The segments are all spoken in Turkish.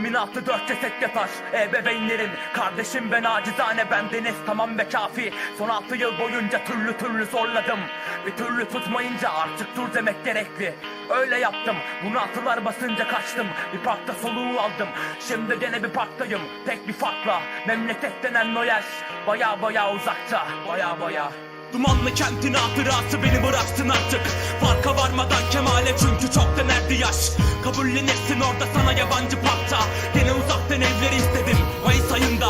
Elimin altı dört ceset yatar Ebeveynlerim Kardeşim ben acizane bendeniz tamam ve kafi. Son altı yıl boyunca türlü türlü zorladım. Bir türlü tutmayınca artık dur demek gerekli. Öyle yaptım Bunaltılar basınca kaçtım. Bir parkta soluğu aldım Şimdi gene bir parktayım. Tek bir farkla Memleket denen o yer Baya baya uzakta Baya baya Dumanlı kentin hatırası beni bıraksın artık. Farka varmadan kemale çünkü çok denerdi yaş. Kabullenirsin orada sana yabancı parkta Gene uzaktan evleri istedim Mayıs ayında.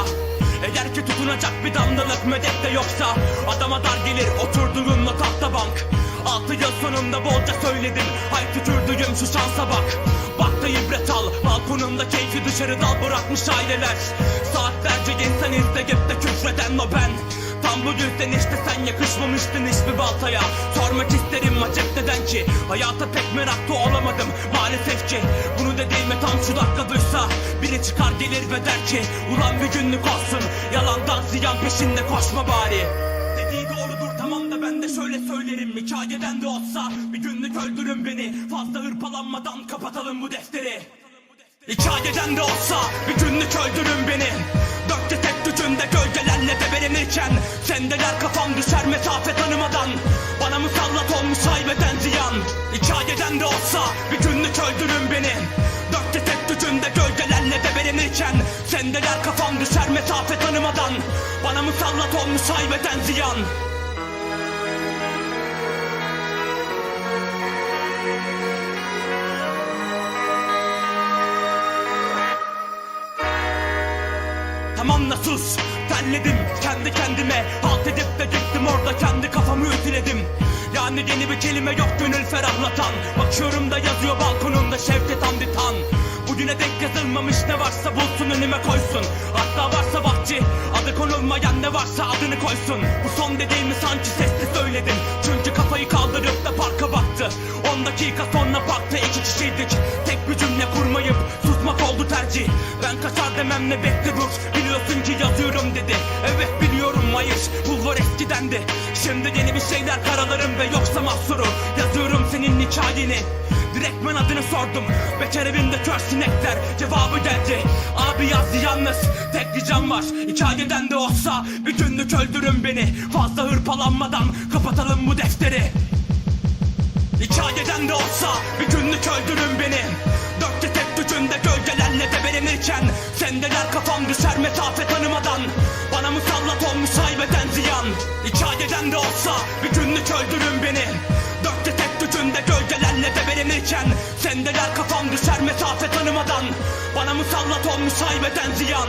Eğer ki tutunacak bir damlalık medet de yoksa. Adama dar gelir oturduğunla tahta bank. Altı yıl sonunda bolca söyledim. Hay tükürdüğüm şu şansa bak. Bak da ibret al. Balkonunda keyfi dışarı dal bırakmış aileler. Saatlerce insan izleyip de küfreden o ben Tam bu yüzden işte sen yakışmamıştın hiçbir baltaya. Sormak isterim acep neden ki? Hayata pek meraklı olamadım maalesef ki. Bunu dediğime tam şu dakika duysa? Biri çıkar gelir ve der ki Ulan bir günlük olsun Yalandan ziyan peşinde koşma bari. Dediği doğrudur tamam da ben de şöyle söylerim. Hikayeden de olsa bir günlük öldürün beni. Fazla hırpalanmadan kapatalım bu defteri. Hikayeden de olsa bir günlük öldürün beni Dört ceset gücünde gölgelerle debelenirken Sendeler kafam düşer mesafe tanımadan. Bana musallat olmuş haybeden ziyan Hikayeden de olsa bir günlük öldürün beni. Dört ceset gücünde gölgelerle debelenirken Sendeler kafam düşer mesafe tanımadan. Bana musallat olmuş haybeden ziyan Tamam da sus. Terledim kendi kendime. Halt edip de gittim orada kendi kafamı ütüledim. Yani yeni bir kelime yok gönül ferahlatan. Bakıyorum da yazıyor balkonunda Şevket Hamdi Tan Bugüne denk yazılmamış ne varsa bulsun önüme koysun. Hatta varsa vakti adı konulmayan ne varsa adını koysun. Bu son dediğimi sanki sesli söyledim. Çünkü kafayı kaldırıp da parka baktı. 10 dakika sonra parkta iki kişiydik. Tek bir cümle kurmayıp demem ne bekle Biliyorsun ki yazıyorum dedi. Evet biliyorum hayır bulvar eskidendi Şimdi yeni bir şeyler karalarım ve yoksa mahsuru. Yazıyorum senin hikayeni. Direktmen adını sordum. Bekar evinde kör sinekler. Cevabı geldi. Abi yazdı yalnız. Tek bir can var. Hikayeden de olsa Bir günlük öldürün beni. Fazla hırpalanmadan Kapatalım bu defteri. Hikayeden de olsa bir günlük öldürün beni. Dört ceset gücünde gölgelerle debelenirken mesafe tanımadan Bana musallat olmuş haybeden ziyan. Hikayeden de olsa bir günlük öldürün beni. Dört ceset gücünde gölgelerle debelenirken Sendeler kafam düşer mesafe tanımadan. Bana musallat olmuş haybeden ziyan